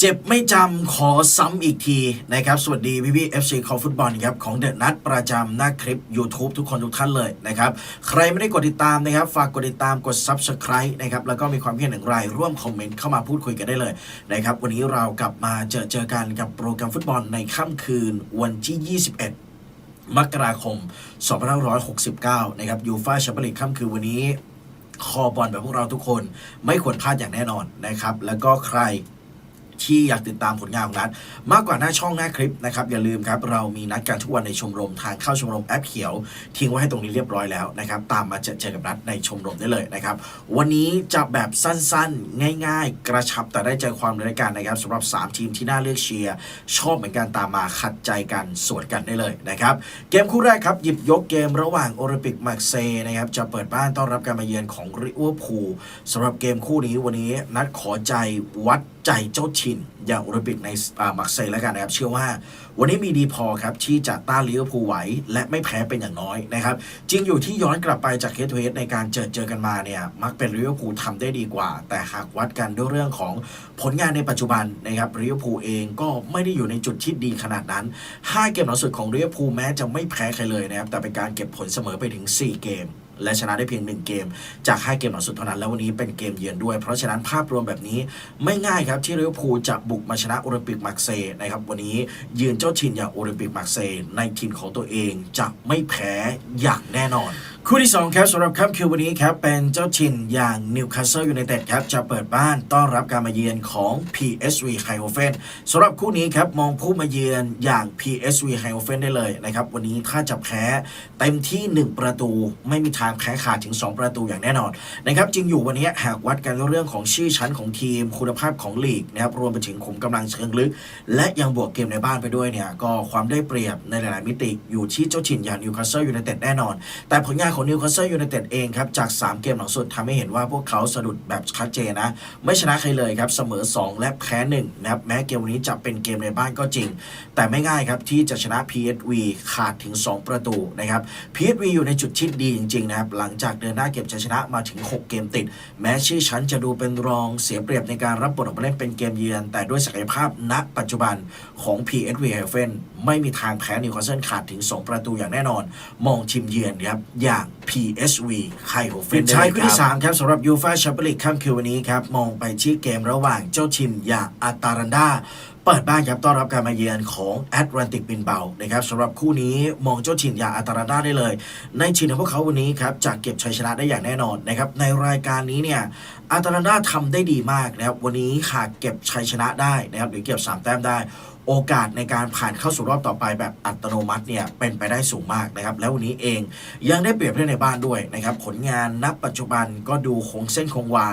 เจ็บไม่จำขอซ้ำอีกทีนะครับ สวัสดีพี่พี่เอฟซีคอฟุตบอลครับของเดอะนัดประจำหน้าคลิป YouTube ทุกคนทุกท่านเลยนะครับ ใครไม่ได้กดติดตามนะครับ ฝากกดติดตามกด Subscribe นะครับ แล้วก็มีความคิดเห็นอย่างไร ร่วมคอมเมนต์เข้ามาพูดคุยกันได้เลยนะครับ วันนี้เรากลับมาเจอเจอกันกับโปรแกรมฟุตบอลในค่ำคืนวันที่ 21มกราคม 2569 นะครับยูฟ่าแชมเปี้ยนลีกค่ำคืนวันนี้ คอบอลแบบพวกเราทุกคนไม่ควรพลาดอย่างแน่นอนนะครับ แล้วก็ใคร ที่อยากติดตามผลงานของนัดมากกว่าหน้าช่องหน้าคลิปนะครับอย่าลืมครับเรามีนัดกันทุกวันในชมรมทางเข้าชมรมแอปเขียว ทิ้งไว้ให้ตรงนี้เรียบร้อยแล้วนะครับตามมาเจอเจอกับนัดในชมรมได้เลยนะครับวันนี้จะแบบสั้นๆ ง่าย ๆ กระชับแต่ได้ใจความในรายการนะครับสำหรับ 3 ทีมที่น่าเลือกเชียร์ชอบเหมือนกันตามมาขัดใจกันสวนกันได้เลยนะครับเกมคู่แรกครับหยิบยกเกมระหว่างโอลิมปิกมาร์เซย์นะครับจะเปิดบ้านต้อนรับการมาเยือนของริเวอร์พูลสำหรับเกมคู่นี้วันนี้นัดขอใจวัดใจเจ้าทีชินอย่างโอลิมปิกในมาร์เซยแล้วกันนะครับ เชื่อว่าวันนี้มีดีพอครับที่จะต้านลิเวอร์พูลไหว และไม่แพ้เป็นอย่างน้อยนะครับจริงอยู่ที่ย้อนกลับไปจากเคสทูเฮในการเจอเจอกันมาเนี่ยมักเป็นลิเวอร์พูลทำได้ดีกว่า แต่หากวัดกันด้วยเรื่องของผลงานในปัจจุบันนะครับลิเวอร์พูลเองก็ไม่ได้อยู่ในจุดที่ดีขนาดนั้น 5 เกมหลังสุดของลิเวอร์พูลแม้จะไม่แพ้ใครเลยนะครับแต่เป็นการเก็บผลเสมอไปถึง 4 เกม และชนะได้เพียง 1 เกม จาก 5 เกมหลังสุดเท่านั้น แล้ววันนี้เป็นเกมเยือนด้วย เพราะฉะนั้นภาพรวมแบบนี้ไม่ง่ายครับ ที่ลิเวอร์พูลจะบุกมาชนะโอลิมปิกมาร์เซย์นะครับวันนี้ยืนเจ้าชินอย่างโอลิมปิกมาร์เซย์ในทีมของตัวเองจะไม่แพ้อย่างแน่นอน คู่ที่ 2 ครับสำหรับค่ำคืนวันนี้ครับ เป็นเจ้าชินอย่างนิวคาสเซิลยูไนเต็ดครับ จะเปิดบ้านต้อนรับการมาเยือนของ PSV ไคโอเฟนสำหรับคู่นี้ครับ มองผู้มาเยือนอย่าง PSV ไคโอเฟนได้เลยนะครับ วันนี้ถ้าจะแพ้เต็มที่ 1 ประตูไม่มีทางแพ้ขาดถึง 2 ประตูอย่างแน่นอนนะครับจริงอยู่วันนี้หากวัดกันเรื่องของชื่อชั้นของทีมคุณภาพของลีกนะครับรวมไปถึงขุมกำลังเชิงลึก และยังบวกเกมในบ้านไปด้วยเนี่ยก็ความได้เปรียบในหลายๆมิติอยู่ที่เจ้าชินอย่างนิวคาสเซิลยูไนเต็ดแน่นอน แต่ผลงานของนิวคาสเซิลยูไนเต็ดเองครับ จาก 3 เกมหลังสุดทำให้เห็นว่าพวกเขาสะดุดแบบชัดเจนนะ ไม่ชนะใครเลยครับ เสมอ 2 และแพ้1นะครับแม้เกมวันนี้จะเป็นเกมในบ้านก็จริง แต่ไม่ง่ายครับ ที่จะชนะ PSV ขาดถึง 2 ประตูนะครับ PSV อยู่ในจุดที่ดีจริงๆนะครับหลังจากเดินหน้าเก็บชัยชนะมาถึง 6 เกมติด แม้ชื่อชั้นจะดูเป็นรองเสียเปรียบในการรับบทออกมาเล่นเป็นเกมเยือน แต่ด้วยศักยภาพณปัจจุบันของ PSV เฮลเฟนไม่มีทางแพ้นิวคาสเซิลขาดถึง 2 ประตูอย่างแน่นอน มองทีมเยือนครับอย่า PSV ไคโฮเฟนใช้คู่ที่3ครับสำหรับยูฟาแชมเปี้ยนลีกค่ำคืนวันนี้ครับ มองไปที่เกมระหว่างเจ้าทีมอย่างอาตารันดาเปิดบ้านครับต้อนรับการมาเยือนของแอตแลนติกบินเบานะครับสำหรับคู่นี้มองเจ้าถิ่นอย่างอาตารันดาได้เลย ในชินของพวกเขาวันนี้ครับจะเก็บชัยชนะได้อย่างแน่นอนนะครับในรายการนี้เนี่ยอาตารันดาทำได้ดีมากนะครับวันนี้หากเก็บชัยชนะได้นะครับหรือเก็บ 3 แต้มได้ โอกาสในการผ่านเข้าสู่รอบต่อไปแบบอัตโนมัติเนี่ยเป็นไปได้สูงมากนะครับ แล้ววันนี้เองยังได้เปรียบเล่นในบ้านด้วยนะครับผลงานนับปัจจุบันก็ดูคงเส้นคงวา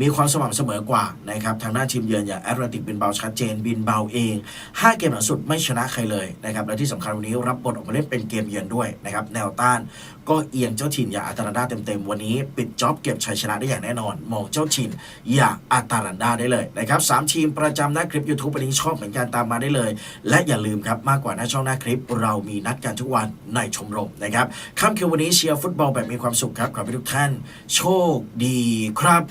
มีความสม่ำเสมอกว่านะครับทางด้าทีมเยือนอย่างแอตแลติกบินเบาชัดเจนบินเบาเอง 5 เกมหลังสุดไม่ชนะใครเลยนะครับและที่สำคัญวันนี้รับบทออกมาเล่นเป็นเกมเยือนด้วยนะครับแนวต้านก็เอียงเจ้าถิ่นอย่างอาตาลันดาเต็มๆวันนี้ ปิดจ็อบเก็บชัยชนะได้อย่างแน่นอน มองเจ้าถิ่นอย่างอาตาลันดาได้เลยนะครับสามทีมประจำหน้าคลิป YouTube วันนี้ชอบเหมือนกันตามมาได้เลเลย และอย่าลืมครับมากกว่าหน้าช่องหน้าคลิป เรามีนัดกันทุกวันในชมรมนะครับค่ำคืนวันนี้เชียร์ฟุตบอลแบบมีความสุขครับขอให้ทุกท่าน โชคดีครับ